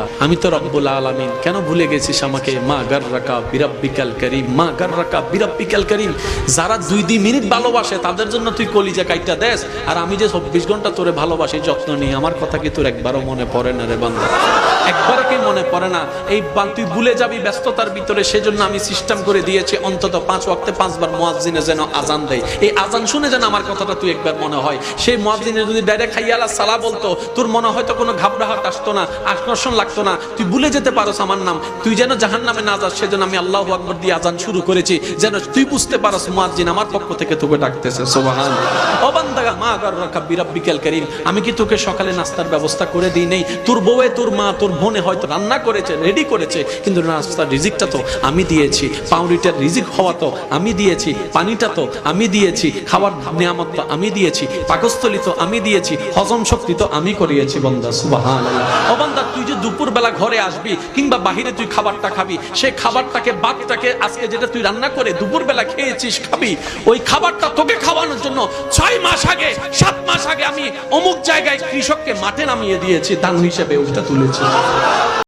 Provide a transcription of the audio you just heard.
কথা, আমি তো রব্বুল আলমিন। কেন ভুলে গেছিস আমাকে? মা গার রাখা বিরাব্বিকাল করিম, মা গার রাখা বিরাব্বিকাল করিম। যারা দুই দুই মিনিট ভালোবাসে, তাদের জন্য তুই কলিজা কাইটা দেশ আর আমি যে চব্বিশ ঘণ্টা তোরে ভালোবাসি, যত্ন নিই আমার কথা কি তোর একবারও মনে পড়ে না রে বান্দা? একবারও কি মনে পড়ে না, এই তুই ভুলে যাবি ব্যস্ততার ভিতরে, সেজন্য আমি সিস্টেম করে দিয়েছি, অন্তত পাঁচ ওয়াক্তে পাঁচবার মোয়াজ্জিনে যেন আজান দেয় এই আজান শুনে যেন আমার কথাটা তুই একবার মনে হয়। সেই মোয়াজ্জিনে যদি ডাইরেক্ট খাইয়ালা সালা বলতো, তোর মনে হয়তো কোনো ঘাবড়াহাট আসতো না আকর্ষণ লাগতো না। তুই ভুলে যেতে পারোস আমার নাম। তুই যেন জাহান নামে না যাস, সেজন্য আমি আল্লাহ আকবর দিয়ে আজান শুরু করেছি। যেন তুই বুঝতে পারস মুয়াজ্জিন আমার পক্ষ থেকে তোকে ডাকতেছে সোবাহান আমি কি তোকে সকালে নাস্তার ব্যবস্থা করে দিই? নেই। তোর বউয়ে তোর মা তোর বোনে হয়তো রান্না করেছে রেডি করেছে, কিন্তু নাস্তার রিজিকটা তো আমি দিয়েছি। পাউরিটার রিজিক হওয়া তো আমি দিয়েছি, পানিটা তো আমি দিয়েছি, খাবার নিয়ামত তো আমি দিয়েছি, পাকস্থলী তো আমি দিয়েছি, হজম শক্তি তো আমি করিয়েছি, বন্দা সুবাহান ও তুই যে দুপুর বেলা ঘরে আসবি কিংবা বাহিরে তুই খাবারটা খাবি সেই খাবারটাকে, বাদটাকে আজকে যেটা তুই রান্না করে দুপুর বেলা খেয়েছিস খাবি, ওই খাবারটা তোকে খাওয়ানোর জন্য ছয় মাস আগে, সাত মাস আগে আমি অমুক জায়গায় কৃষককে মাঠে নামিয়ে দিয়েছি, দান হিসেবে ওইটা তুলেছি।